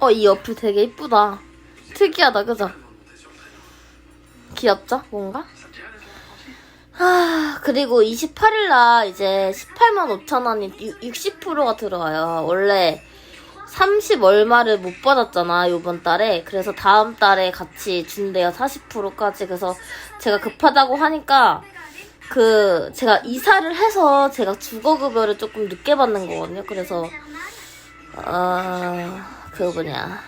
어, 이 어플 되게 이쁘다. 특이하다, 그죠? 귀엽죠? 뭔가? 아, 그리고 28일날 이제 18만 5천 원이 60%가 들어와요. 원래 30 얼마를 못 받았잖아, 요번 달에. 그래서 다음 달에 같이 준대요, 40%까지. 그래서 제가 급하다고 하니까 그 제가 이사를 해서 제가 주거급여를 조금 늦게 받는 거거든요. 그래서 아 그 뭐냐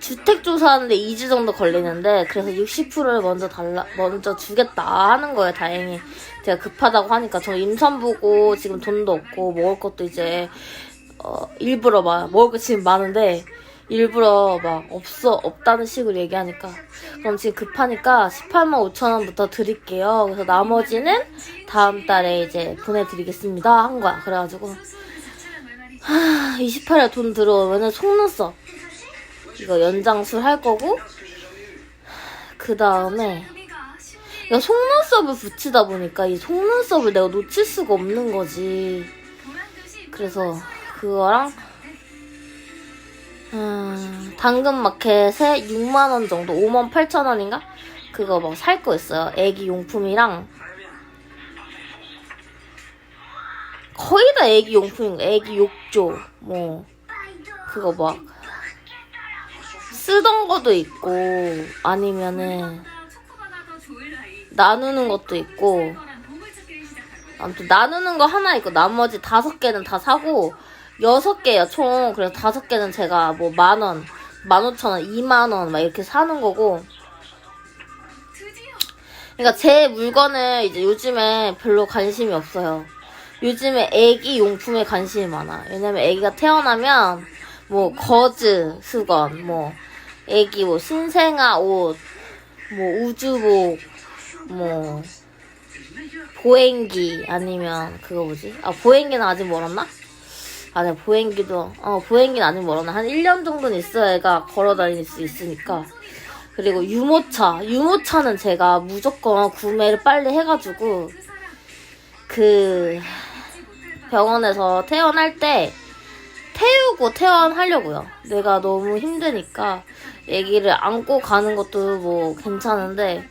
주택 조사하는데 2주 정도 걸리는데 그래서 60%를 먼저 달라 먼저 주겠다 하는 거예요. 다행히 제가 급하다고 하니까 저 임산부고 지금 돈도 없고 먹을 것도 이제 어 일부러 막 먹을 거 지금 많은데 일부러 막 없어 없다는 식으로 얘기하니까 그럼 지금 급하니까 18만 5천 원부터 드릴게요. 그래서 나머지는 다음 달에 이제 보내드리겠습니다 한 거야. 그래가지고 하, 28일 돈 들어오면은 속눈썹 이거 연장술 할 거고 그 다음에 야 속눈썹을 붙이다 보니까 이 속눈썹을 내가 놓칠 수가 없는 거지. 그래서 그거랑 음, 당근마켓에 6만 원 정도, 5만 8천 원인가? 그거 막 살 거 있어요. 애기 용품이랑 거의 다 애기 용품인 거, 애기 욕조 뭐 그거 막 쓰던 것도 있고 아니면은 나누는 것도 있고 아무튼 나누는 거 하나 있고 나머지 다섯 개는 다 사고 여섯 개요 총 그래서 다섯 개는 제가 뭐 만 원, 만 오천 원, 이만 원 막 이렇게 사는 거고 그러니까 제 물건을 이제 요즘에 별로 관심이 없어요. 요즘에 애기 용품에 관심이 많아. 왜냐면 애기가 태어나면 뭐 거즈 수건, 뭐 애기 뭐 신생아 옷, 뭐 우주복, 뭐 보행기 아니면 그거 뭐지? 아 보행기는 아직 멀었나? 아니 보행기도 어 보행기는 아직 멀었나? 한 1년 정도는 있어야 애가 걸어 다닐 수 있으니까. 그리고 유모차. 유모차는 제가 무조건 구매를 빨리 해가지고, 그, 병원에서 퇴원할 때, 태우고 퇴원하려고요. 내가 너무 힘드니까, 애기를 안고 가는 것도 뭐 괜찮은데,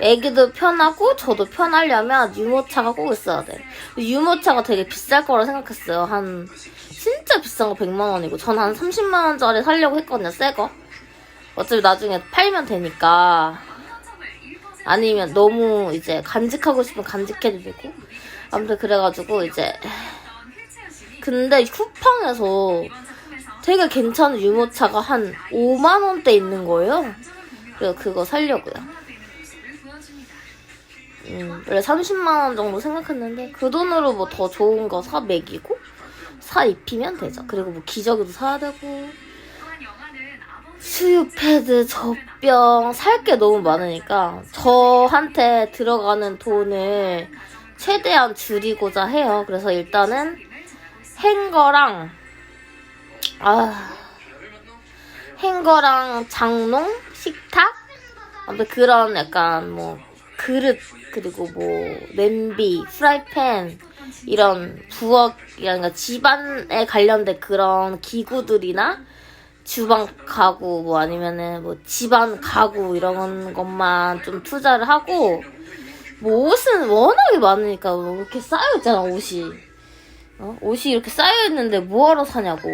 애기도 편하고, 저도 편하려면 유모차가 꼭 있어야 돼. 유모차가 되게 비쌀 거라 생각했어요. 한, 진짜 비싼 거 100만 원이고, 전 한 30만 원짜리 살려고 했거든요, 새 거. 어차피 나중에 팔면 되니까 아니면 너무 이제 간직하고 싶으면 간직해도 되고 아무튼 그래가지고 이제 근데 쿠팡에서 되게 괜찮은 유모차가 한 5만 원대 있는 거예요. 그래서 그거 살려고요. 음, 원래 30만 원 정도 생각했는데 그 돈으로 뭐 더 좋은 거 사 먹이고 사 입히면 되죠. 그리고 뭐 기저귀도 사야 되고 수유 패드, 젖병 살 게 너무 많으니까 저한테 들어가는 돈을 최대한 줄이고자 해요. 그래서 일단은 행거랑 아 행거랑 장롱, 식탁? 아무튼 그런 약간 뭐 그릇 그리고 뭐 냄비, 프라이팬 이런 부엌이라든가 그러니까 집안에 관련된 그런 기구들이나 주방 가구 뭐 아니면은 뭐 집안 가구 이런 것만 좀 투자를 하고 뭐 옷은 워낙에 많으니까 뭐 이렇게 쌓여 있잖아 옷이 어? 옷이 이렇게 쌓여 있는데 뭐하러 사냐고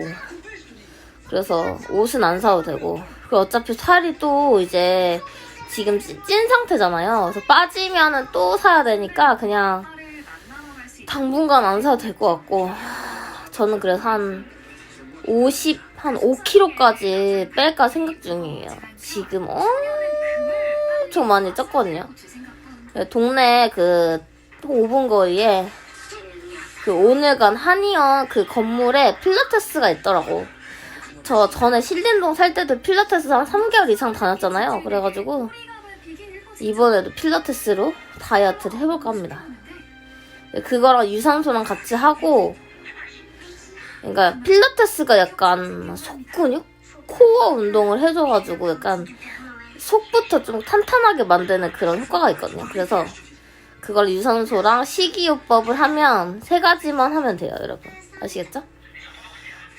그래서 옷은 안 사도 되고 그리고 어차피 살이 또 이제 지금 찐, 찐 상태잖아요 그래서 빠지면은 또 사야 되니까 그냥 당분간 안 사도 될 것 같고 저는 그래서 한 50, 한 5kg까지 뺄까 생각 중이에요. 지금 엄청 많이 쪘거든요. 동네 그 5분 거리에 그 오늘 간 한의원 그 건물에 필라테스가 있더라고. 저 전에 신림동 살 때도 필라테스 한 3개월 이상 다녔잖아요. 그래가지고 이번에도 필라테스로 다이어트를 해볼까 합니다. 그거랑 유산소랑 같이 하고 그러니까 필라테스가 약간 속근육? 코어 운동을 해줘가지고 약간 속부터 좀 탄탄하게 만드는 그런 효과가 있거든요. 그래서 그걸 유산소랑 식이요법을 하면 세 가지만 하면 돼요, 여러분. 아시겠죠?